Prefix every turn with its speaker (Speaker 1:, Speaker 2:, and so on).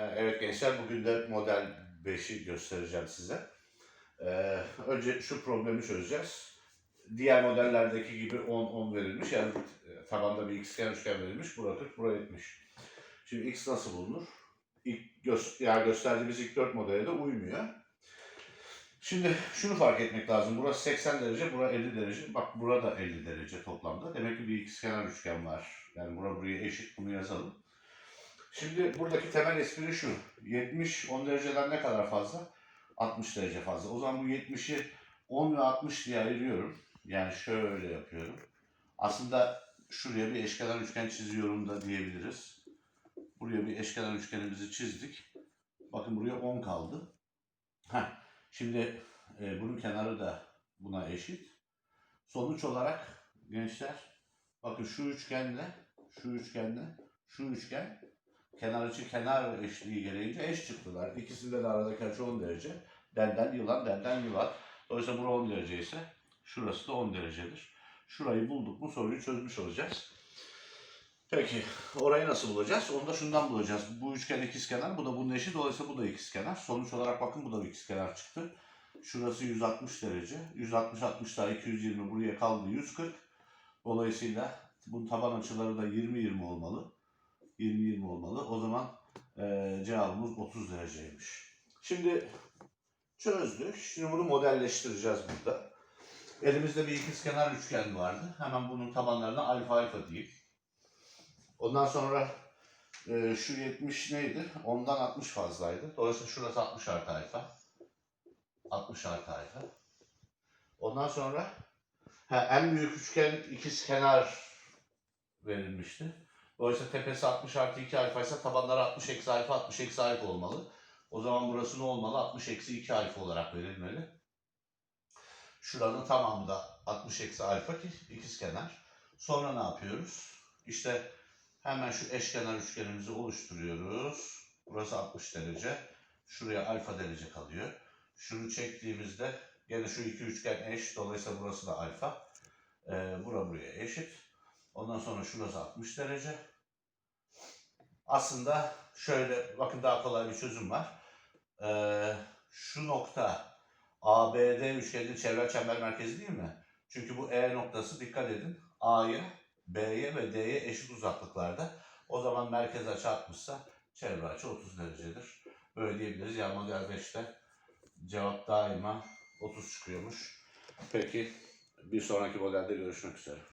Speaker 1: Ee, Evet gençler bugün de model 5'i göstereceğim size. Ee, önce şu problemi çözeceğiz. Diğer modellerdeki gibi 10-10 verilmiş. Yani e, tabanda bir xgen üçgen verilmiş. Bura 40, bura 70. Şimdi x nasıl bulunur? İlk gö yani gösterdiğimiz ilk 4 modele de uymuyor. Şimdi şunu fark etmek lazım. Burası 80 derece, bura 50 derece. Bak burada 50 derece toplamda. Demek ki bir ikizkenar üçgen var. Yani bura buraya eşit. Bunu yazalım. Şimdi buradaki temel espri şu. 70 10 dereceden ne kadar fazla? 60 derece fazla. O zaman bu 70'i 10 ve 60 diye ayırıyorum. Yani şöyle yapıyorum. Aslında şuraya bir eşkenar üçgen çiziyorum da diyebiliriz. Buraya bir eşkenar üçgenimizi çizdik. Bakın buraya 10 kaldı. Heh. Şimdi e, bunun kenarı da buna eşit. Sonuç olarak gençler bakın şu üçgenle şu üçgenle şu üçgen kenar açı kenar eşliği gereğince eş çıktılar. İkisinde de aradaki açı 10 derece. Delden yılan, delden yılan. Dolayısıyla bura 10 derece ise şurası da 10 derecedir. Şurayı bulduk mu soruyu çözmüş olacağız. Peki orayı nasıl bulacağız? Onu da şundan bulacağız. Bu üçgen ikizkenar, bu da bunun eşi. Dolayısıyla bu da ikizkenar. Sonuç olarak bakın bu da bir ikizkenar çıktı. Şurası 160 derece. 160 60 daha 220 buraya kaldı 140. Dolayısıyla bunun taban açıları da 20-20 olmalı. 20-20 olmalı. O zaman eee cevabımız 30 dereceymiş. Şimdi çözdük. Şimdi bunu modelleştireceğiz burada. Elimizde bir ikizkenar üçgen vardı. Hemen bunun tabanlarına alfa alfa diyeyim. Ondan sonra eee, şu 70 neydi? Ondan 60 fazlaydı. Dolayısıyla şurası 60 artı alfa. 60 artı alfa. Ondan sonra ha, en büyük üçgen ikizkenar verilmişti. Dolayısıyla tepesi 60 artı 2 alfa ise tabanları 60 eksi alfa 60 eksi alfa olmalı. O zaman burası ne olmalı? 60 eksi 2 alfa olarak verilmeli. Şuranın tamamı da 60 eksi alfa ki ikizkenar. Sonra ne yapıyoruz? İşte hemen şu eşkenar üçgenimizi oluşturuyoruz. Burası 60 derece. Şuraya alfa derece kalıyor. Şunu çektiğimizde gene şu iki üçgen eş. Dolayısıyla burası da alfa. Ee, bura buraya eşit. Ondan sonra şurası 60 derece. Aslında şöyle bakın daha kolay bir çözüm var. Ee, şu nokta ABD üçgenin çevre çember merkezi değil mi? Çünkü bu E noktası dikkat edin A'ya, B'ye ve D'ye eşit uzaklıklarda. O zaman merkez açı 60'sa çevre açı 30 derecedir. Böyle diyebiliriz. Model 5'te cevap daima 30 çıkıyormuş. Peki bir sonraki modelde görüşmek üzere.